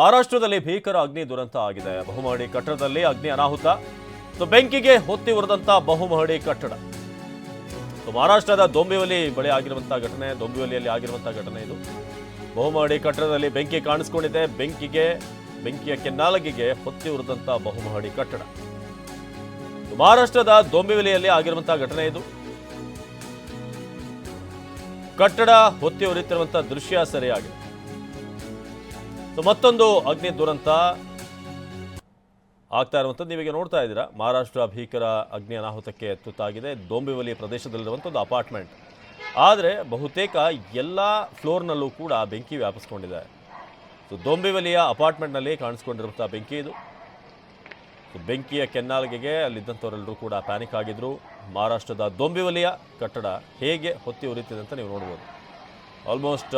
ಮಹಾರಾಷ್ಟ್ರದಲ್ಲಿ ಭೀಕರ ಅಗ್ನಿ ದುರಂತ ಆಗಿದೆ. ಬಹುಮಹಡಿ ಕಟ್ಟಡದಲ್ಲಿ ಅಗ್ನಿ ಅನಾಹುತ. ಬೆಂಕಿಗೆ ಹೊತ್ತಿ ಉರಿದಂತಹ ಬಹುಮಹಡಿ ಕಟ್ಟಡ. ಮಹಾರಾಷ್ಟ್ರದ ದೊಂಬಿವಲಿ ಬಳಿ ಆಗಿರುವಂತಹ ಘಟನೆ, ದೊಂಬಿವಲಿಯಲ್ಲಿ ಆಗಿರುವಂತಹ ಘಟನೆ ಇದು. ಬಹುಮಹಡಿ ಕಟ್ಟಡದಲ್ಲಿ ಬೆಂಕಿ ಕಾಣಿಸಿಕೊಂಡಿದೆ. ಬೆಂಕಿಗೆ, ಬೆಂಕಿಯ ಕೆನ್ನಾಲಗಿಗೆ ಹೊತ್ತಿ ಉರಿದಂತಹ ಬಹುಮಹಡಿ ಕಟ್ಟಡ. ಮಹಾರಾಷ್ಟ್ರದ ದೊಂಬಿವಲಿಯಲ್ಲಿ ಆಗಿರುವಂತಹ ಘಟನೆ ಇದು. ಕಟ್ಟಡ ಹೊತ್ತಿ ಉರಿತಿರುವಂತಹ ದೃಶ್ಯ ಸರಿಯಾಗಿದೆ. ಸೊ ಮತ್ತೊಂದು ಅಗ್ನಿ ದುರಂತ ಆಗ್ತಾ ಇರುವಂಥದ್ದು ನೀವೀಗ ನೋಡ್ತಾ ಇದ್ದೀರಾ. ಮಹಾರಾಷ್ಟ್ರ ಭೀಕರ ಅಗ್ನಿ ಅನಾಹುತಕ್ಕೆ ತುತ್ತಾಗಿದೆ. ದೊಂಬಿವಲಿ ಪ್ರದೇಶದಲ್ಲಿರುವಂಥ ಒಂದು ಅಪಾರ್ಟ್ಮೆಂಟ್. ಆದರೆ ಬಹುತೇಕ ಎಲ್ಲ ಫ್ಲೋರ್ನಲ್ಲೂ ಕೂಡ ಬೆಂಕಿ ವ್ಯಾಪಿಸ್ಕೊಂಡಿದೆ. ಸೊ ದೊಂಬಿವಲಿಯ ಅಪಾರ್ಟ್ಮೆಂಟ್ನಲ್ಲಿ ಕಾಣಿಸ್ಕೊಂಡಿರುವಂಥ ಬೆಂಕಿ ಇದು. ಬೆಂಕಿಯ ಕೆನ್ನಾಲಿಗೆಗೆ ಅಲ್ಲಿದ್ದಂಥವರೆಲ್ಲರೂ ಕೂಡ ಪ್ಯಾನಿಕ್ ಆಗಿದ್ರು. ಮಹಾರಾಷ್ಟ್ರದ ದೊಂಬಿವಲಿಯ ಕಟ್ಟಡ ಹೇಗೆ ಹೊತ್ತಿ ಉರಿತಿದೆ ಅಂತ ನೀವು ನೋಡ್ಬೋದು. ಆಲ್ಮೋಸ್ಟ್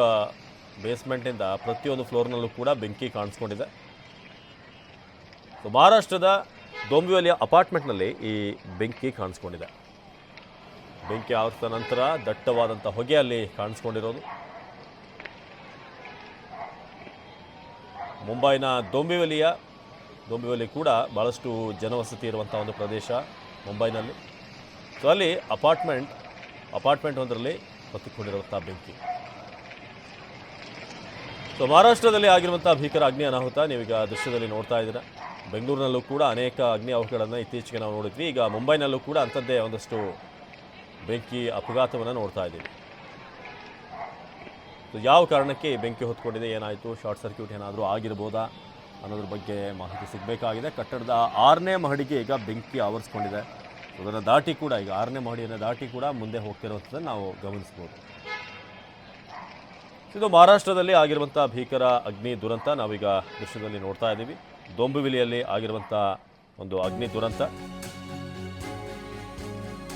ಬೇಸ್ಮೆಂಟಿಂದ ಪ್ರತಿಯೊಂದು ಫ್ಲೋರ್ನಲ್ಲೂ ಕೂಡ ಬೆಂಕಿ ಕಾಣಿಸ್ಕೊಂಡಿದೆ. ಸೊ ಮಹಾರಾಷ್ಟ್ರದ ದೊಂಬಿವಲಿಯ ಅಪಾರ್ಟ್ಮೆಂಟ್ನಲ್ಲಿ ಈ ಬೆಂಕಿ ಕಾಣಿಸ್ಕೊಂಡಿದೆ. ಬೆಂಕಿ ಆವರಿಸಿದ ನಂತರ ದಟ್ಟವಾದಂಥ ಹೊಗೆ ಅಲ್ಲಿ ಕಾಣಿಸ್ಕೊಂಡಿರೋದು. ಮುಂಬೈನ ದೊಂಬಿವಲಿಯ, ದೊಂಬಿವಲಿ ಕೂಡ ಭಾಳಷ್ಟು ಜನವಸತಿ ಇರುವಂಥ ಒಂದು ಪ್ರದೇಶ ಮುಂಬೈನಲ್ಲಿ. ಸೊ ಅಲ್ಲಿ ಅಪಾರ್ಟ್ಮೆಂಟ್ ಅಪಾರ್ಟ್ಮೆಂಟ್ ಒಂದರಲ್ಲಿ ಹೊತ್ತಿಕೊಂಡಿರುವಂಥ ಬೆಂಕಿ. ಸೊ, ಮಹಾರಾಷ್ಟ್ರದಲ್ಲಿ ಆಗಿರುವಂಥ ಭೀಕರ ಅಗ್ನಿ ಅನಾಹುತ ನೀವೀಗ ದೃಶ್ಯದಲ್ಲಿ ನೋಡ್ತಾ ಇದ್ದೀರಾ. ಬೆಂಗಳೂರಿನಲ್ಲೂ ಕೂಡ ಅನೇಕ ಅಗ್ನಿ ಅವಘಡಗಳನ್ನು ಇತ್ತೀಚೆಗೆ ನಾವು ನೋಡಿದ್ವಿ. ಈಗ ಮುಂಬೈನಲ್ಲೂ ಕೂಡ ಅಂಥದ್ದೇ ಒಂದಷ್ಟು ಬೆಂಕಿ ಅಪಘಾತವನ್ನು ನೋಡ್ತಾ ಇದ್ದೀವಿ. ಸೊ, ಯಾವ ಕಾರಣಕ್ಕೆ ಈ ಬೆಂಕಿ ಹೊತ್ಕೊಂಡಿದೆ? ಏನಾಯಿತು? ಶಾರ್ಟ್ ಸರ್ಕ್ಯೂಟ್ ಏನಾದರೂ ಆಗಿರ್ಬೋದಾ? ಅನ್ನೋದ್ರ ಬಗ್ಗೆ ಮಾಹಿತಿ ಸಿಗಬೇಕಾಗಿದೆ. ಕಟ್ಟಡದ ಆರನೇ ಮಹಡಿಗೆ ಈಗ ಬೆಂಕಿ ಆವರಿಸ್ಕೊಂಡಿದೆ. ಅದನ್ನು ದಾಟಿ ಕೂಡ, ಈಗ ಆರನೇ ಮಹಡಿಯನ್ನು ದಾಟಿ ಕೂಡ ಮುಂದೆ ಹೋಗ್ತಿರುವಂಥದ್ದನ್ನು ನಾವು ಗಮನಿಸ್ಬೋದು. ಇದು ಮಹಾರಾಷ್ಟ್ರದಲ್ಲಿ ಆಗಿರುವಂಥ ಭೀಕರ ಅಗ್ನಿ ದುರಂತ. ನಾವೀಗ ದೃಶ್ಯದಲ್ಲಿ ನೋಡ್ತಾ ಇದ್ದೀವಿ. ದೊಂಬಿವಿಲಿಯಲ್ಲಿ ಆಗಿರುವಂಥ ಒಂದು ಅಗ್ನಿ ದುರಂತ.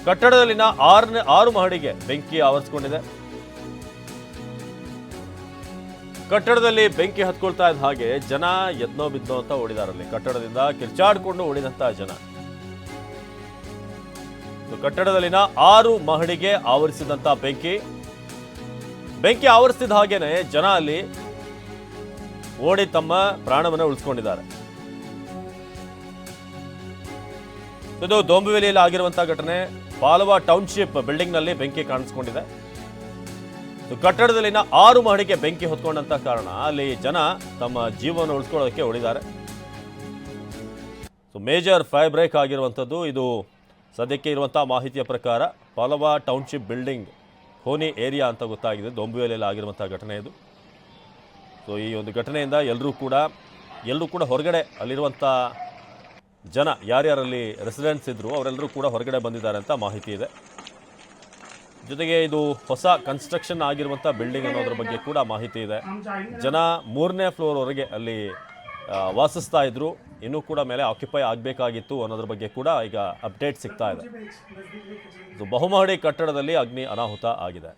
ಕಟ್ಟಡದಲ್ಲಿನ ಆರನೇ, ಆರು ಮಹಡಿಗೆ ಬೆಂಕಿ ಆವರಿಸಿಕೊಂಡಿದೆ. ಕಟ್ಟಡದಲ್ಲಿ ಬೆಂಕಿ ಹತ್ಕೊಳ್ತಾ ಇದ್ದ ಹಾಗೆ ಜನ ಎದ್ನೋ ಬಿದ್ದೋ ಅಂತ ಓಡಿದಾರಲ್ಲಿ ಕಟ್ಟಡದಿಂದ ಕಿರ್ಚಾಡ್ಕೊಂಡು ಓಡಿದಂತ ಜನ. ಕಟ್ಟಡದಲ್ಲಿನ ಆರು ಮಹಡಿಗೆ ಆವರಿಸಿದಂತ ಬೆಂಕಿ. ಬೆಂಕಿ ಆವರಿಸಿದ ಹಾಗೇನೆ ಜನ ಅಲ್ಲಿ ಓಡಿ ತಮ್ಮ ಪ್ರಾಣವನ್ನು ಉಳಿಸ್ಕೊಂಡಿದ್ದಾರೆ. ಇದು ದೊಂಬಿವೆಲಿಯಲ್ಲಿ ಆಗಿರುವಂತಹ ಘಟನೆ. ಪಾಲವಾ ಟೌನ್ಶಿಪ್ ಬಿಲ್ಡಿಂಗ್ನಲ್ಲಿ ಬೆಂಕಿ ಕಾಣಿಸ್ಕೊಂಡಿದೆ. ಕಟ್ಟಡದಲ್ಲಿನ ಆರು ಮಹಡಿಗೆ ಬೆಂಕಿ ಹೊತ್ಕೊಂಡಂತ ಕಾರಣ ಅಲ್ಲಿ ಜನ ತಮ್ಮ ಜೀವವನ್ನು ಉಳಿಸ್ಕೊಳ್ಳೋದಕ್ಕೆ ಓಡಿದ್ದಾರೆ ಸೊ ಮೇಜರ್ ಫೈರ್ ಬ್ರೇಕ್ ಆಗಿರುವಂಥದ್ದು. ಇದು ಸದ್ಯಕ್ಕೆ ಇರುವಂಥ ಮಾಹಿತಿಯ ಪ್ರಕಾರ Palava township building Khoni area ಅಂತ ಗೊತ್ತಾಗಿದೆ. ದೊಂಬುವೆಲೆಲ್ಲ ಆಗಿರುವಂಥ ಘಟನೆ ಇದು. ಸೊ ಈ ಒಂದು ಘಟನೆಯಿಂದ ಎಲ್ಲರೂ ಕೂಡ ಎಲ್ಲರೂ ಕೂಡ ಹೊರಗಡೆ ಅಲ್ಲಿರುವಂಥ ಜನ ಯಾರ್ಯಾರಲ್ಲಿ ರೆಸಿಡೆಂಟ್ಸ್ ಇದ್ದರು ಅವರೆಲ್ಲರೂ ಕೂಡ ಹೊರಗಡೆ ಬಂದಿದ್ದಾರೆ ಅಂತ ಮಾಹಿತಿ ಇದೆ. ಜೊತೆಗೆ ಇದು ಹೊಸ ಕನ್ಸ್ಟ್ರಕ್ಷನ್ ಆಗಿರುವಂಥ ಬಿಲ್ಡಿಂಗ್ ಅನ್ನೋದ್ರ ಬಗ್ಗೆ ಕೂಡ ಮಾಹಿತಿ ಇದೆ. ಜನ ಮೂರನೇ ಫ್ಲೋರ್ವರೆಗೆ ಅಲ್ಲಿ ವಾಸಿಸ್ತಾ ಇದ್ರು. ಇನ್ನೂ ಕೂಡ ಮೇಲೆ ಆಕ್ಯುಪೈ ಆಗಬೇಕಾಗಿತ್ತು ಅನ್ನೋದ್ರ ಬಗ್ಗೆ ಕೂಡ ಈಗ ಅಪ್ಡೇಟ್ ಸಿಗ್ತಾ ಇದೆ. ಬಹುಮಹಡಿ ಕಟ್ಟಡದಲ್ಲಿ ಅಗ್ನಿ ಅನಾಹುತ ಆಗಿದೆ.